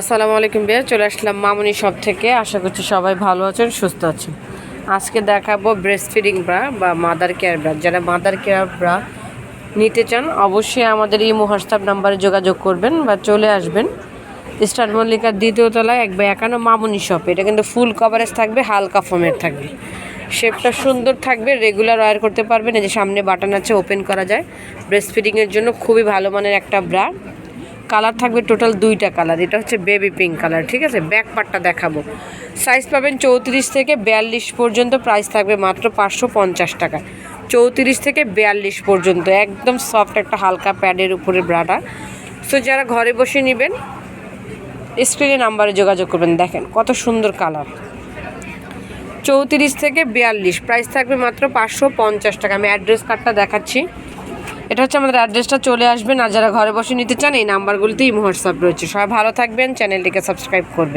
আসসালামু আলাইকুম বিয়া চলে আসলাম মামুনি শপ থেকে। আশা করছি সবাই ভালো আছেন, সুস্থ আছেন। আজকে দেখাবো ব্রেস্ট ফিডিং ব্রা বা মাদার কেয়ার ব্রা যারা মাদার কেয়ার ব্রা নিতে চান, অবশ্যই আমাদের এই হোয়াটসঅ্যাপ নাম্বারে যোগাযোগ করবেন বা চলে আসবেন। স্টার মল্লিকার দ্বিতীয় তলায় এক বা একান্ন মামুনি শপ এটা কিন্তু ফুল কভারেজ থাকবে, হালকা ফোমের থাকবে। শেপটা সুন্দর থাকবে রেগুলার ওয়্যার করতে পারবেন। এই যে সামনে বাটন আছে ওপেন করা যায়। ব্রেস্ট ফিডিংয়ের জন্য খুবই ভালো মানের একটা ব্রা কালার থাকবে টোটাল দুইটা কালার। এটা হচ্ছে বেবি পিঙ্ক কালার, ঠিক আছে? ব্যাক পার্টটা দেখাবো। সাইজ পাবেন চৌত্রিশ থেকে বিয়াল্লিশ পর্যন্ত, প্রাইস থাকবে মাত্র পাঁচশো পঞ্চাশ টাকা। চৌত্রিশ থেকে বিয়াল্লিশ পর্যন্ত, একদম সফট একটা হালকা প্যাডের উপরে ব্রাটা। সো যারা ঘরে বসে নেবেন স্ক্রিনে নাম্বারে যোগাযোগ করবেন। দেখেন, কত সুন্দর কালার। চৌত্রিশ থেকে বিয়াল্লিশ, প্রাইস থাকবে মাত্র পাঁচশো পঞ্চাশ টাকা। আমি অ্যাড্রেস কার্ডটা দেখাচ্ছি। এটা হচ্ছে আমাদের অ্যাড্রেসটা চলে আসবেন। আর যারা ঘরে বসে নিতে চান, এই নাম্বারগুলিতেই হোয়াটসঅ্যাপ রয়েছে। সবাই ভালো থাকবেন চ্যানেলটিকে সাবস্ক্রাইব করবেন।